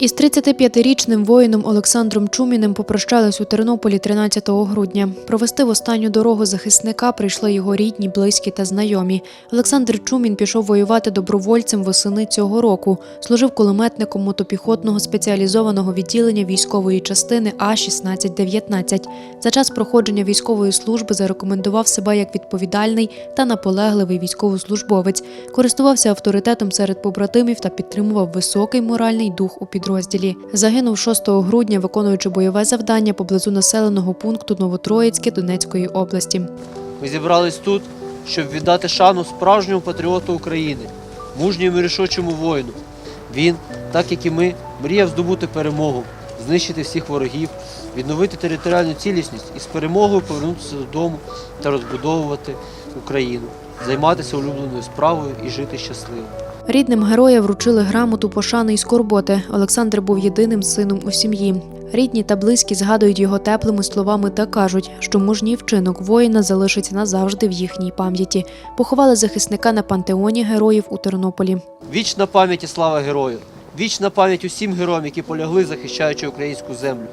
Із 35-річним воїном Олександром Чуміним попрощались у Тернополі 13 грудня. Провести в останню дорогу захисника прийшли його рідні, близькі та знайомі. Олександр Чумін пішов воювати добровольцем восени цього року. Служив кулеметником мотопіхотного спеціалізованого відділення військової частини А 1619 За час проходження військової служби зарекомендував себе як відповідальний та наполегливий військовослужбовець. Користувався авторитетом серед побратимів та підтримував високий моральний дух у підрозділі. Загинув 6 грудня, виконуючи бойове завдання поблизу населеного пункту Новотроїцьке Донецької області. Ми зібрались тут, щоб віддати шану справжньому патріоту України, мужньому і рішучому воїну. Він, так як і ми, мріяв здобути перемогу, знищити всіх ворогів, відновити територіальну цілісність і з перемогою повернутися додому та розбудовувати Україну, займатися улюбленою справою і жити щасливо. Рідним героя вручили грамоту пошани і скорботи. Олександр був єдиним сином у сім'ї. Рідні та близькі згадують його теплими словами та кажуть, що мужній вчинок воїна залишиться назавжди в їхній пам'яті. Поховали захисника на пантеоні героїв у Тернополі. Вічна пам'ять і слава герою! Вічна пам'ять усім героям, які полягли, захищаючи українську землю.